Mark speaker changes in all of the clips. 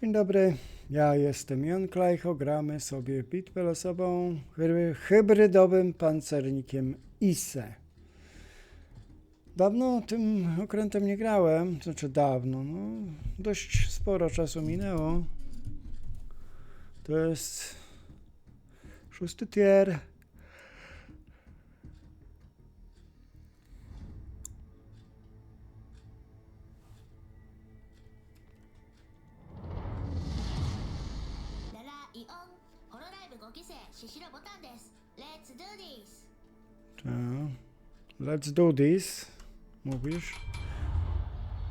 Speaker 1: Dzień dobry, ja jestem Jan Klejcho, gramy sobie bitwę losową hy- hybrydowym pancernikiem ISE. Dawno tym okrętem nie grałem, znaczy dawno, no dość sporo czasu minęło. To jest szósty tier. Let's do this, mówisz?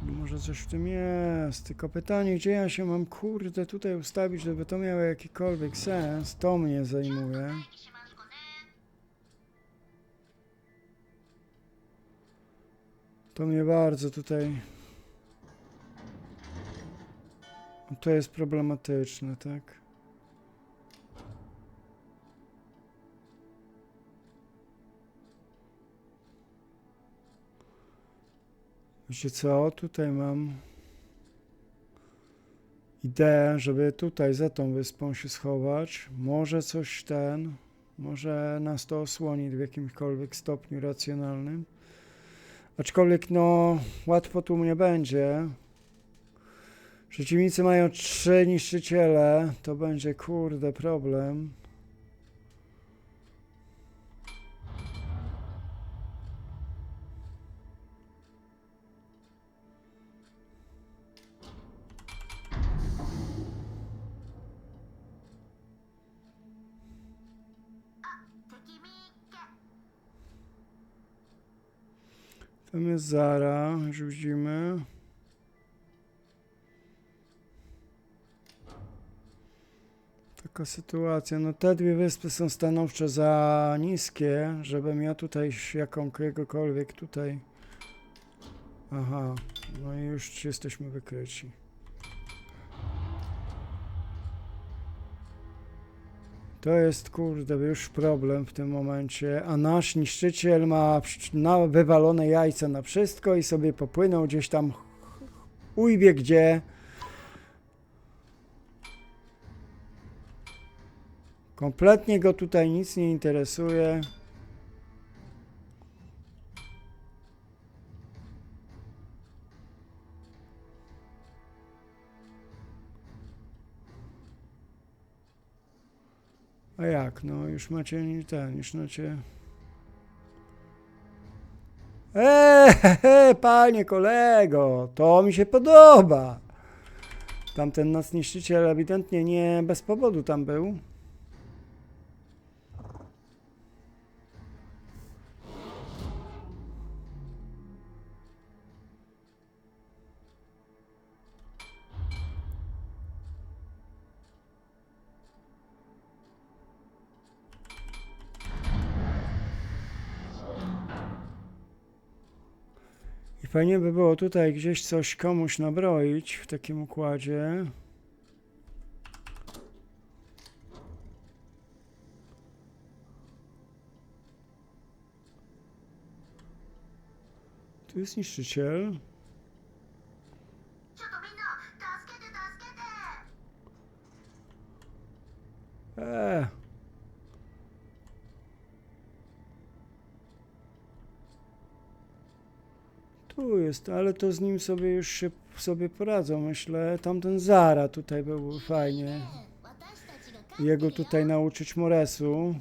Speaker 1: No Może coś w tym jest, tylko pytanie, gdzie ja się mam kurde tutaj ustawić, żeby to miało jakikolwiek sens, to mnie zajmuje. To mnie bardzo tutaj... To jest problematyczne, tak? Wiecie co, tutaj mam ideę, żeby tutaj za tą wyspą się schować. Może coś ten, może nas to osłoni w jakimkolwiek stopniu racjonalnym. Aczkolwiek no, łatwo tu nie będzie. Przeciwnicy mają trzy niszczyciele, to będzie kurde problem. Tam jest Zara, już widzimy. Taka sytuacja. No te dwie wyspy są stanowczo za niskie, żebym ja tutaj jakąkolwiek tutaj... Aha, no i już jesteśmy wykryci. To jest, kurde, już problem w tym momencie, a nasz niszczyciel ma wywalone jajca na wszystko i sobie popłynął gdzieś tam ujwie gdzie. Kompletnie go tutaj nic nie interesuje. A jak? No już macie ten, już macie. Eee, he, he, panie kolego, to mi się podoba. Tamten nas niszczyciel ewidentnie nie bez powodu tam był. Fajnie by było tutaj gdzieś coś komuś nabroić w takim układzie. Tu jest niszczyciel. jest, ale to z nim sobie już się sobie poradzą, myślę. Tamten Zara tutaj był fajnie. Jego tutaj nauczyć Moresu.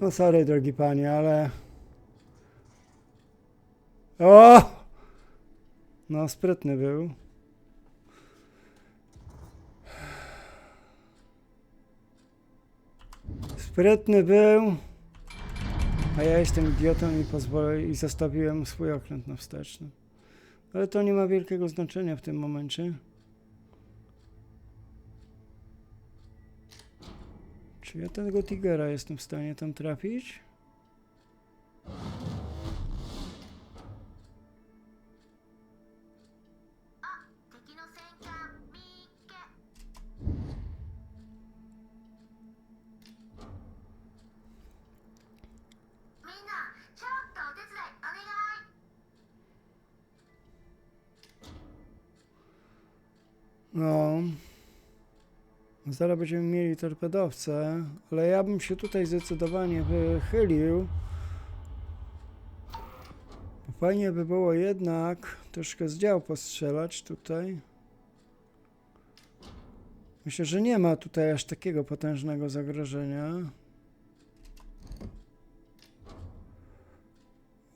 Speaker 1: No sorry, drogi panie, ale... O! No, sprytny był. Sprytny był. A ja jestem idiotą i pozwolę i zostawiłem swój okręt na wsteczny. Ale to nie ma wielkiego znaczenia w tym momencie. Czy ja tego Tigera jestem w stanie tam trafić? No. Zaraz będziemy mieli torpedowce, ale ja bym się tutaj zdecydowanie wychylił. Fajnie by było jednak troszkę z dział postrzelać tutaj. Myślę, że nie ma tutaj aż takiego potężnego zagrożenia.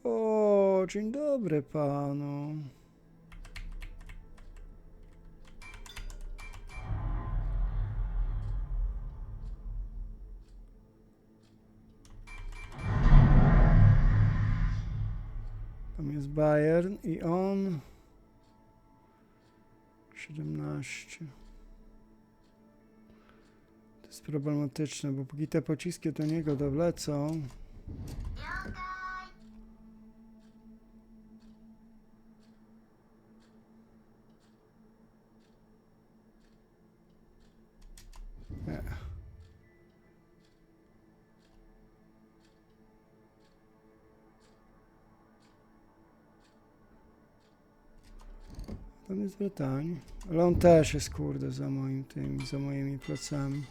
Speaker 1: O, dzień dobry panu. Tam jest Bayern i on 17. To jest problematyczne, bo póki te pociski do niego dowlecą, Tam jest Brytanii, ale on też jest kurde za moim tym, za moimi plecami.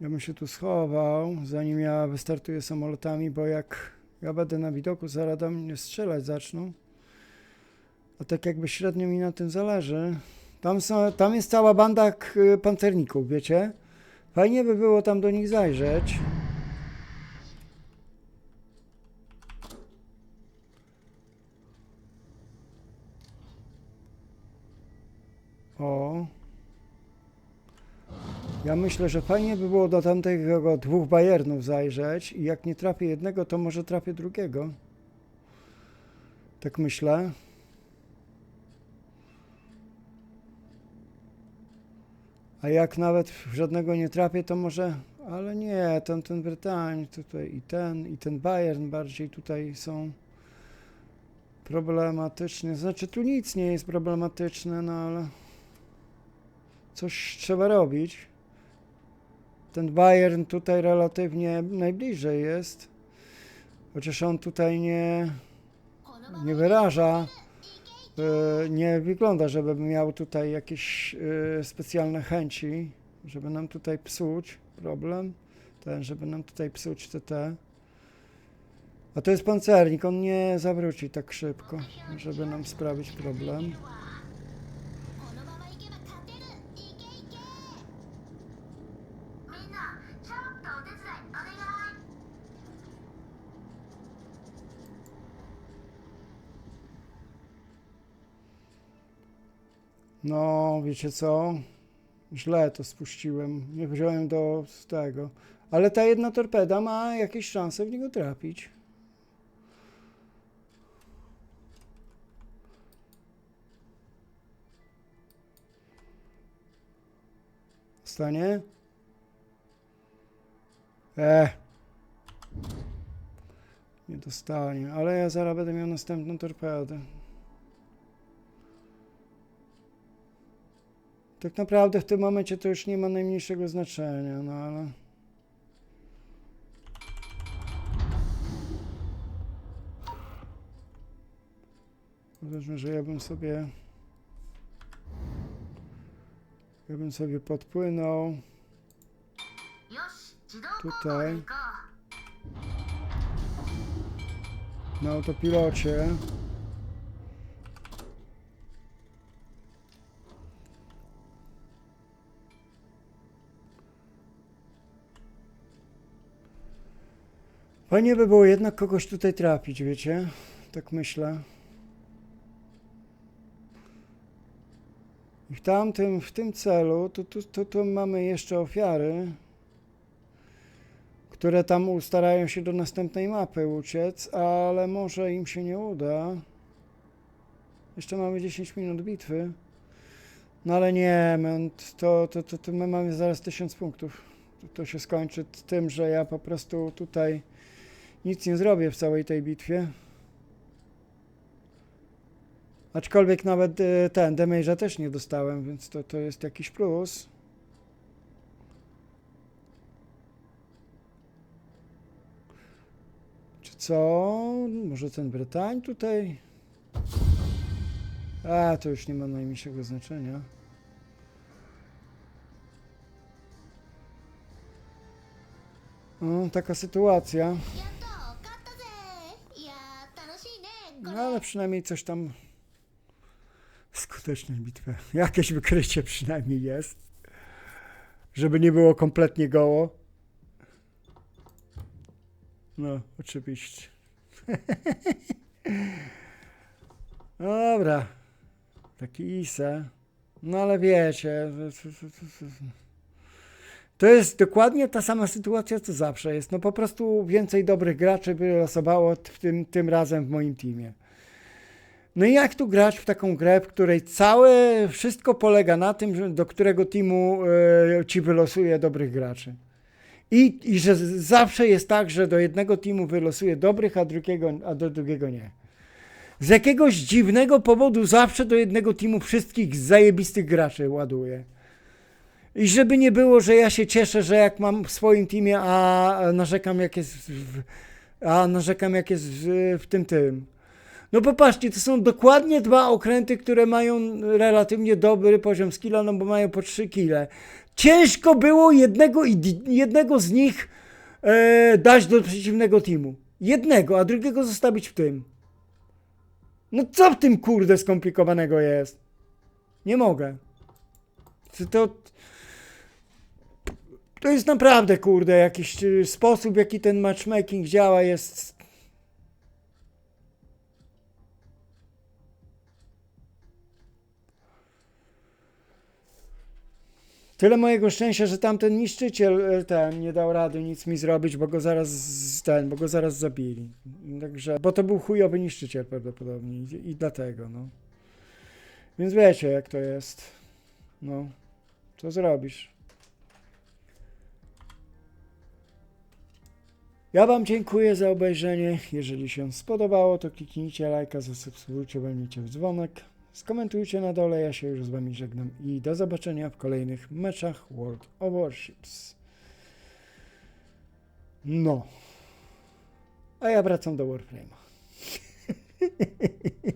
Speaker 1: Ja bym się tu schował, zanim ja wystartuję samolotami, bo jak ja będę na widoku, zaraz do mnie strzelać zaczną. A tak jakby średnio mi na tym zależy. Tam, są, tam jest cała banda pancerników, wiecie? Fajnie by było tam do nich zajrzeć. O. Ja myślę, że fajnie by było do tamtego dwóch Bayernów zajrzeć i jak nie trafię jednego, to może trafię drugiego. Tak myślę. A jak nawet żadnego nie trafię, to może. Ale nie, ten, ten Brytanii tutaj i ten, i ten Bayern bardziej tutaj są problematyczne. Znaczy tu nic nie jest problematyczne, no ale coś trzeba robić. Ten Bayern tutaj relatywnie najbliżej jest, chociaż on tutaj nie, nie wyraża, e, nie wygląda, żeby miał tutaj jakieś e, specjalne chęci, żeby nam tutaj psuć problem, ten, żeby nam tutaj psuć TT. A to jest pancernik, on nie zawróci tak szybko, żeby nam sprawić problem. No, wiecie co? Źle to spuściłem. Nie wziąłem do tego. Ale ta jedna torpeda ma jakieś szanse w niego trafić. Stanie? E. Nie dostanie, ale ja zaraz będę miał następną torpedę. Tak naprawdę w tym momencie to już nie ma najmniejszego znaczenia, no ale... Powiedzmy, że ja bym sobie... Ja bym sobie podpłynął... Tutaj... Na autopilocie. Fajnie by było jednak kogoś tutaj trafić, wiecie? Tak myślę. I w tamtym, w tym celu, tu, tu, tu, tu mamy jeszcze ofiary, które tam starają się do następnej mapy uciec, ale może im się nie uda. Jeszcze mamy 10 minut bitwy. No ale nie, to, to, to, to my mamy zaraz 1000 punktów. To, to się skończy tym, że ja po prostu tutaj nic nie zrobię w całej tej bitwie. Aczkolwiek nawet e, ten damage'a też nie dostałem, więc to, to jest jakiś plus. Czy co? Może ten Bretań tutaj? A, to już nie ma najmniejszego znaczenia. No, taka sytuacja. No
Speaker 2: れ
Speaker 1: ale przynajmniej coś tam. Skutecznej bitwy. Jakieś wykrycie przynajmniej jest. Żeby nie było kompletnie goło. No, oczywiście. No dobra. Taki Ise. No ale wiecie. To jest dokładnie ta sama sytuacja, co zawsze jest. No po prostu więcej dobrych graczy wylosowało tym, tym razem w moim teamie. No i jak tu grać w taką grę, w której całe wszystko polega na tym, do którego teamu e, ci wylosuje dobrych graczy. I, I że zawsze jest tak, że do jednego teamu wylosuje dobrych, a, drugiego, a do drugiego nie. Z jakiegoś dziwnego powodu zawsze do jednego teamu wszystkich zajebistych graczy ładuje. I żeby nie było, że ja się cieszę, że jak mam w swoim teamie, a narzekam jak jest w, a narzekam jak jest w, w tym tym. No popatrzcie, to są dokładnie dwa okręty, które mają relatywnie dobry poziom skilla, no bo mają po 3 kile. Ciężko było jednego, jednego z nich e, dać do przeciwnego teamu. Jednego, a drugiego zostawić w tym. No co w tym kurde skomplikowanego jest? Nie mogę. Czy to... To jest naprawdę kurde jakiś y, sposób, w jaki ten matchmaking działa jest Tyle mojego szczęścia, że tamten niszczyciel e, ten nie dał rady nic mi zrobić, bo go zaraz ten, bo go zaraz zabili. Także, bo to był chujowy niszczyciel prawdopodobnie i, i dlatego, no. Więc wiecie jak to jest. No, co zrobisz? Ja Wam dziękuję za obejrzenie. Jeżeli się spodobało, to kliknijcie lajka, zasubskrybujcie, walnijcie w dzwonek. Skomentujcie na dole, ja się już z Wami żegnam i do zobaczenia w kolejnych meczach World of Warships. No. A ja wracam do Warframe'a.